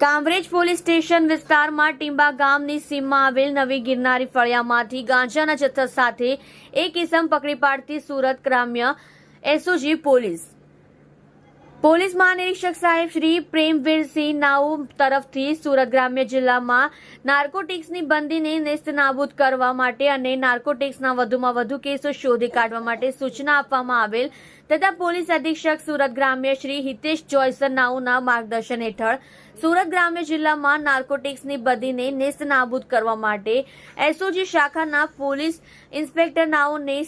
Kamrej police station વિસ્તારમાં ટીંબા ગામની સીમમાં આવેલ નવી ગિરનારી ફળિયામાંથી ગાંજાના જથ્થા સાથે એક ઇસમ પકડી પાડતી સુરત ગ્રામ્ય એસઓજી પોલીસ પોલીસ મહાનિરીક્ષક સાહેબ શ્રી પ્રેમવીરસિંહ નાઉ તરફથી સુરત ગ્રામ્ય જિલ્લામાં નાર્કોટિક્સની બંદીને નેસ્તનાબૂદ કરવા માટે અને નાર્કોટિક્સના વધુમાં વધુ કેસો શોધી કાઢવા માટે સૂચના આપવામાં આવેલ તથા પોલીસ અધિક્ષક સુરત ગ્રામ્ય શ્રી હિતેશ જોયસર નાઉના માર્ગદર્શન હેઠળ સુરત ગ્રામ્ય જિલ્લામાં નાર્કોટિક્સની બંદીને નેસ્તનાબૂદ કરવા માટે એસઓજી શાખાના police inspector નાઓને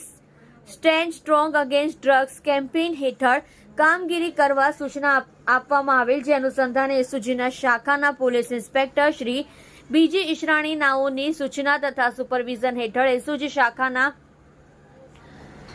stand strong against drugs campaign હેઠળ કામગીરી કરવા સૂચના આપવામાં આવેલ જે અનુસંધાને એસઓજીના શાખાના પોલીસ ઇન્સ્પેક્ટર શ્રી બીજી ઈશરાણી નાઓની સૂચના તથા સુપરવિઝન હેઠળ એસઓજી શાખાના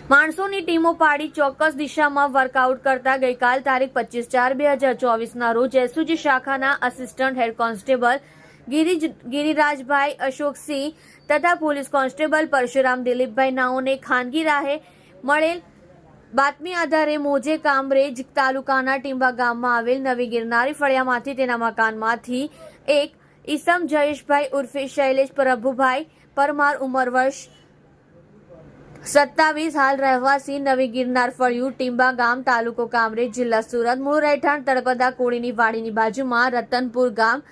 માણસોની ટીમો પાડી ચોક્કસ દિશામાં વર્કઆઉટ કરતા ગઈકાલ તારીખ પચીસ ચાર બે હજાર ચોવીસના રોજ એસઓજી શાખાના આસિસ્ટન્ટ હેડ કોન્સ્ટેબલ ગિરિજ ગિરિરાજભાઈ અશોકસિંહ તથા પોલીસ કોન્સ્ટેબલ પરશુરામ દિલીપભાઈ નાઓને ખાનગી રાહે મળેલ બાતમી આધારે મોજે કામરેજ તાલુકાના ટીંબા ગામમાં આવેલ નવી ગિરનારી ફળિયામાંથી તેના મકાનમાંથી એક ઈસમ જયેશભાઈ ઉર્ફે શૈલેષ પ્રભુભાઈ પરમાર ઉંમર વર્ષ સત્તાવીસ, હાલ રહેવાસી નવી ગિરનાર ફળિયું ટીંબા ગામ તાલુકો કામરેજ જિલ્લા સુરત. મૂળ રહેઠાણ તળપદા કોળીની વાડીની બાજુમાં રતનપુર ગામ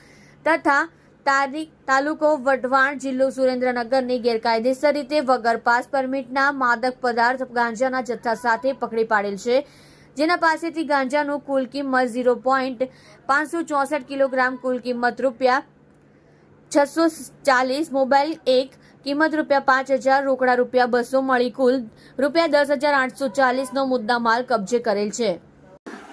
તથા તારીખ તાલુકો વઢવાણ જિલ્લો સુરેન્દ્રનગરની ગેરકાયદેસર રીતે વગર પાસ પરમિટના માદક પદાર્થ ગાંજાના જથ્થા સાથે પકડી પાડેલ છે, જેના પાસેથી ગાંજાનું કુલ કિંમત ઝીરો પોઈન્ટ પાંચસો ચોસઠ કિલોગ્રામ કુલ કિંમત રૂપિયા છસો ચાલીસ, મોબાઈલ એક, કિંમત રૂપિયા પાંચ હજાર, રોકડા રૂપિયા બસો મળી કુલ રૂપિયા દસ હજાર આઠસો ચાલીસનો મુદ્દા માલ કબજે કરેલ છે.